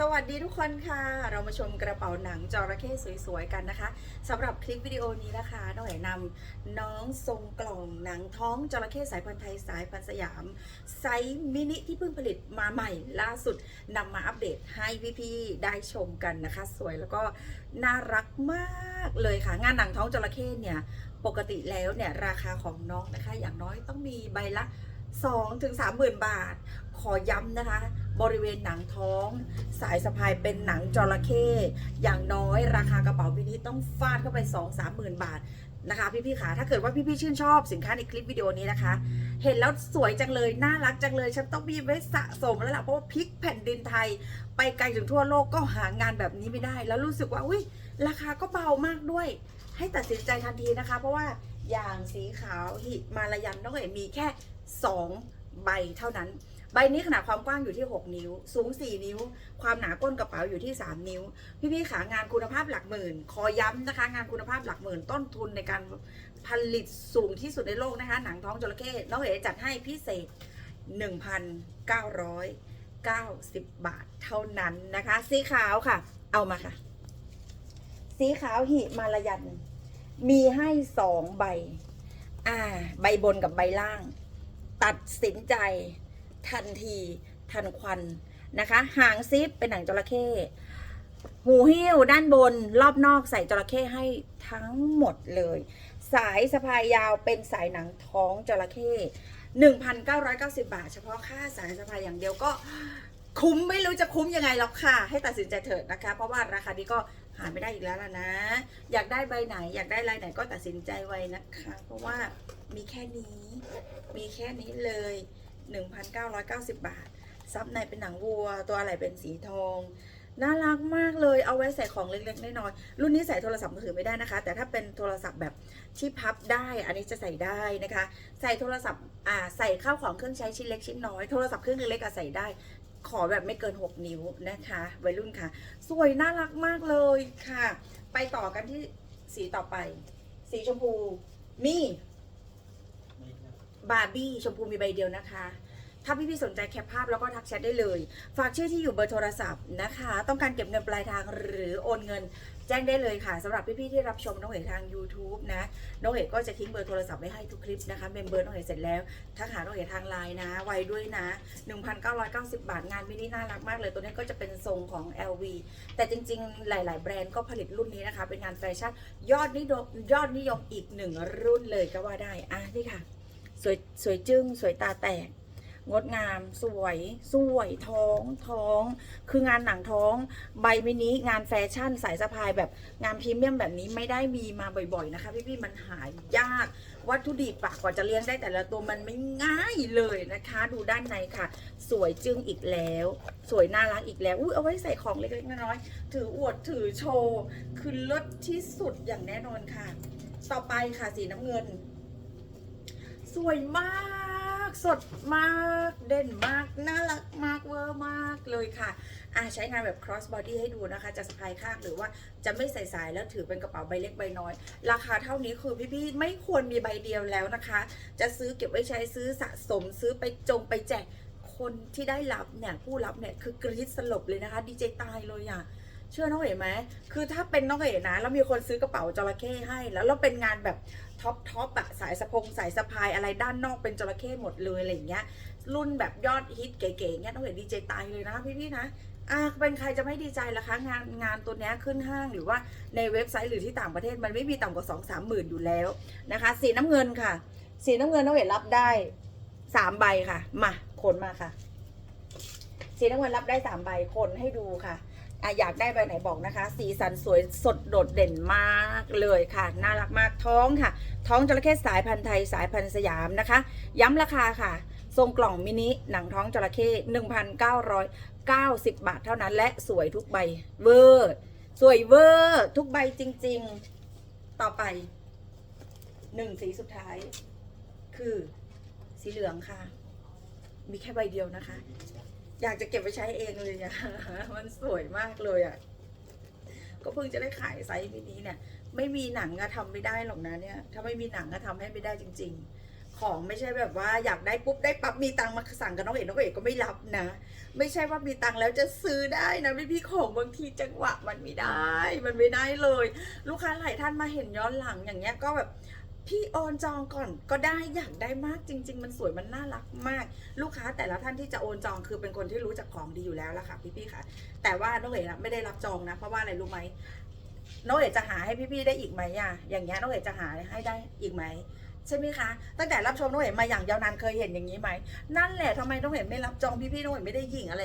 สวัสดีทุกคนค่ะ เรามาชมกระเป๋าหนังจระเข้สวยๆกันนะคะสำหรับคลิปวิดีโอนี้นะคะน้องเอ๋นำน้องทรงกล่องหนังท้องจระเข้สายพันธุ์ไทยสายพันธุ์สยามไซส์มินิที่เพิ่งผลิตมาใหม่ล่าสุดนำมาอัปเดตให้พี่ๆได้ชมกันนะคะ สวยแล้วก็น่ารักมากเลยค่ะ งานหนังท้องจระเข้เนี่ยปกติแล้วเนี่ยราคาของน้องนะคะ อย่างน้อยต้องมีใบละ 2ถึง3 0,000 บาท ขอย้ำนะคะ บริเวณหนังท้อง สายสะพายเป็นหนังจระเข้อย่างน้อยราคากระเป๋าวินิต้องฟาดเข้าไป 2 3 0 0 0 0 บาทนะคะพี่ๆขาถ้าเกิดว่าพี่ๆชื่นชอบสินค้าในคลิปวิดีโอนี้นะคะ เห็นแล้วสวยจังเลย น่ารักจังเลย ฉันต้องมีไว้สะสมแล้วล่ะเพราะว่าพลิกแผ่นดินไทย ไปไกลถึงทั่วโลกก็หางานแบบนี้ไม่ได้ แล้วรู้สึกว่าอุ้ยราคาก็เบามากด้วย ให้ตัดสินใจทันทีนะคะ เพราะว่าอย่างสีขาวหิมาลายันน้องเอ๋มีแค่ 2 ใบเท่านั้น ใบนี้ขนาดความกว้างอยู่ที่ 6 นิ้ว สูง 4 นิ้ว ความหนาก้นกระเป๋าอยู่ที่ 3 นิ้ว พี่ๆขางานคุณภาพหลักหมื่น ขอย้ำนะคะ งานคุณภาพหลักหมื่น ต้นทุนในการผลิตสูงที่สุดในโลกนะคะ หนังท้องจระเข้น้องเอ๋จัดให้พิเศษ 1,990 บาทเท่านั้นนะคะ สีขาวค่ะ เอามาค่ะ สีขาวหิมาลายัน มีให้สองใบ อ่า ใบบนกับใบล่าง ตัดสินใจทันทีทันควันนะคะ หางซิปเป็นหนังจระเข้หูหิ้วด้านบนรอบนอกใส่จระเข้ให้ทั้งหมดเลย สายสะพายยาวเป็นสายหนังท้องจระเข้1,990 บาท เฉพาะค่าสายสะพายอย่างเดียวก็ คุ้มไม่รู้จะคุ้มยังไงหรอกค่ะ ให้ตัดสินใจเถิดนะคะ เพราะว่าราคานี้ก็หาไม่ได้อีกแล้วล่ะนะ อยากได้ใบไหน อยากได้ลายไหนก็ตัดสินใจไว้นะคะ เพราะว่ามีแค่นี้ มีแค่นี้เลย 1,990 บาท ซับในเป็นหนังวัว ตัวอะไรเป็นสีทอง น่ารักมากเลย เอาไว้ใส่ของเล็กๆน้อยๆรุ่นนี้ใส่โทรศัพท์มือถือไม่ได้นะคะ แต่ถ้าเป็นโทรศัพท์แบบที่พับได้ อันนี้จะใส่ได้นะคะ ใส่โทรศัพท์ อ่า ใส่ข้าวของเครื่องใช้ชิ้นเล็กชิ้นน้อย โทรศัพท์เครื่องเล็กๆอะใส่ได้ ขอแบบไม่เกิน 6 นิ้วนะคะวัยรุ่นค่ะ สวยน่ารักมากเลยค่ะ ไปต่อกันที่สีต่อไป สีชมพูมีบาร์บี้ชมพูมีใบเดียวนะคะ ถ้าพี่ๆสนใจแคปภาพแล้วก็ทักแชทได้เลย ฝากชื่อที่อยู่เบอร์โทรศัพท์นะคะ ต้องการเก็บเงินปลายทางหรือโอนเงิน แจ้งได้เลยค่ะสำหรับพี่ๆที่รับชมน้องเอ๋ทาง YouTube นะน้องเอ๋ก็จะทิ้งเบอร์โทรศัพท์ไว้ให้ทุกคลิปนะคะเมมเบอร์น้องเอ๋เสร็จแล้วทักหาน้องเอ๋ทางไลน์นะ ไวด้วยนะ 1,990 บาทงานมินิน่ารักมากเลย ตัวนี้ก็จะเป็นทรงของ LV แต่จริงๆ หลาย ๆ แบรนด์ก็ผลิตรุ่นนี้นะคะ เป็นงานแฟชั่นยอดนิยมยอดนิยมอีกหนึ่งรุ่นเลยก็ว่าได้อะนี่ค่ะ สวยสวยจึ้งสวยตาแตก งดงาม สวย สวยท้องท้อง คืองานหนังท้อง ใบมินิงานแฟชั่นสายสะพายแบบงานพรีเมียมแบบนี้ไม่ได้มีมาบ่อยๆนะคะ พี่ๆมันหายยาก วัตถุดิบปากกว่าจะเลี้ยงได้แต่ละตัวมันไม่ง่ายเลยนะคะ ดูด้านในค่ะ สวยจึงอีกแล้ว สวยน่ารักอีกแล้วอุ้ยเอาไว้ใส่ของเล็กๆน้อยๆถืออวดถือโชว์คือลิศที่สุดอย่างแน่นอนค่ะ ต่อไปค่ะสีน้ำเงิน สวยมาก สดมากเด่นมาก น่ารักมากเวอร์มากเลยค่ะอะใช้งานแบบ cross body ให้ดูนะคะ จะสะพายข้างหรือว่าจะไม่ใส่สายแล้วถือเป็นกระเป๋าใบเล็กใบน้อย ราคาเท่านี้คือพี่ๆไม่ควรมีใบเดียวแล้วนะคะ จะซื้อเก็บไว้ใช้ซื้อสะสมซื้อไปจงไปแจกคนที่ได้รับเนี่ยผู้รับเนี่ยคือกรี๊ดสลบเลยนะคะดีเจตายเลยอะ เชื่อน้องเอ๋ไหมคือถ้าเป็นน้องเอ๋นะแล้วมีคนซื้อกระเป๋าจระเข้ให้ แล้วเราเป็นงานแบบท็อปท็อปอะสายสะพงสายสะพายอะไรด้านนอกเป็นจระเข้หมดเลยอะไรอย่างเงี้ย รุ่นแบบยอดฮิตเก๋ๆเงี้ยน้องเอ๋ดีใจตายเลยนะพี่ๆนะอะเป็นใครจะไม่ดีใจล่ะคะงานงานตัวนี้ขึ้นห้างหรือว่าในเว็บไซต์หรือที่ต่างประเทศมันไม่มีต่ำกว่า2 3หมื่นอยู่แล้วนะคะ สีน้ำเงินค่ะ สีน้ำเงินน้องเอ๋รับได้สามใบค่ะ มาขนมาค่ะ สีน้ำเงินรับได้สามใบคนให้ดูค่ะ อะอยากได้ใบไหนบอกนะคะ สีสันสวยสดโดดเด่นมากเลยค่ะ น่ารักมากท้องค่ะ ท้องจระเข้สายพันธุ์ไทยสายพันธุ์สยามนะคะ ย้ำราคาค่ะ ทรงกล่องมินิหนังท้องจระเข้1,990 บาทเท่านั้น และสวยทุกใบเวอร์สวยเวอร์ทุกใบจริง ๆ ต่อไปหนึ่งสีสุดท้าย คือสีเหลืองค่ะ มีแค่ใบเดียวนะคะ อยากจะเก็บไปใช้เองเลยอะมันสวยมากเลยอะก็เพิ่งจะได้ขายไซส์มินิเนี่ย ไม่มีหนังอะทำไม่ได้หรอกนะเนี่ย ถ้าไม่มีหนังอะทำให้ไม่ได้จริงๆขของไม่ใช่แบบว่าอยากได้ปุ๊บได้ปั๊บมีตังค์มาสั่งกับน้องเอกน้องเอกก็ไม่รับนะ ไม่ใช่ว่ามีตังค์แล้วจะซื้อได้นะพี่พี่ๆของบางทีจังหวะมันไม่ได้ มันไม่ได้เลย ลูกค้าหลายท่านมาเห็นย้อนหลังอย่างเงี้ยก็แบบ พี่โอนจองก่อนก็ได้อยากได้มากจริง ๆ มันสวยมันน่ารักมาก ลูกค้าแต่ละท่านที่จะโอนจองคือเป็นคนที่รู้จักของดีอยู่แล้วล่ะค่ะพี่ๆค่ะ แต่ว่าน้องเอ๋ไม่ได้รับจองนะเพราะว่าอะไรรู้ไหมน้องเอ๋จะหาให้พี่ๆได้อีกไหมอะอย่างเงี้ยน้องเอ๋จะหาให้ได้อีกไหมใช่ไหมคะ ตั้งแต่รับชมน้องเอ๋มาอย่างยาวนานเคยเห็นอย่างนี้ไหมนั่นแหละทำไมน้องเอ๋ไม่รับจองพี่ๆน้องเอ๋ไม่ได้ยิงอะไร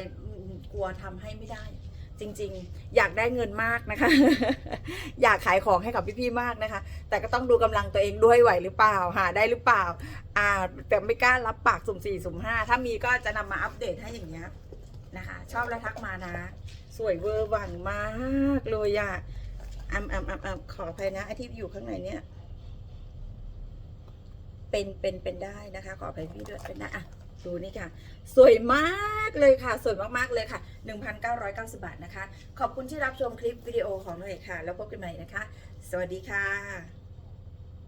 กลัวทำให้ไม่ได้ จริง ๆ อยากได้เงินมากนะคะ อยากขายของให้กับพี่ๆมากนะคะ แต่ก็ต้องดูกำลังตัวเองด้วยไหวหรือเปล่าหาได้หรือเปล่า อ่าแต่ไม่กล้ารับปากสุ่มสี่สุ่มห้าถ้ามีก็จะนำมาอัปเดตให้อย่างเงี้ยนะคะ ชอบแล้วทักมานะ สวยเวอร์หวังมากเลยอะอ่ำอ่ำอ่ำอ่ำขออภัยนะไอที่อยู่ข้างในเนี้ยเป็นเป็นเป็นได้นะคะ ขออภัยพี่ด้วยเป็นได้อะ ดูนี่ค่ะ สวยมากเลยค่ะ สวยมากๆเลยค่ะ 1,990 บาทนะคะ ขอบคุณที่รับชมคลิปวิดีโอของหน่อยค่ะ แล้วพบกันใหม่นะคะ สวัสดีค่ะ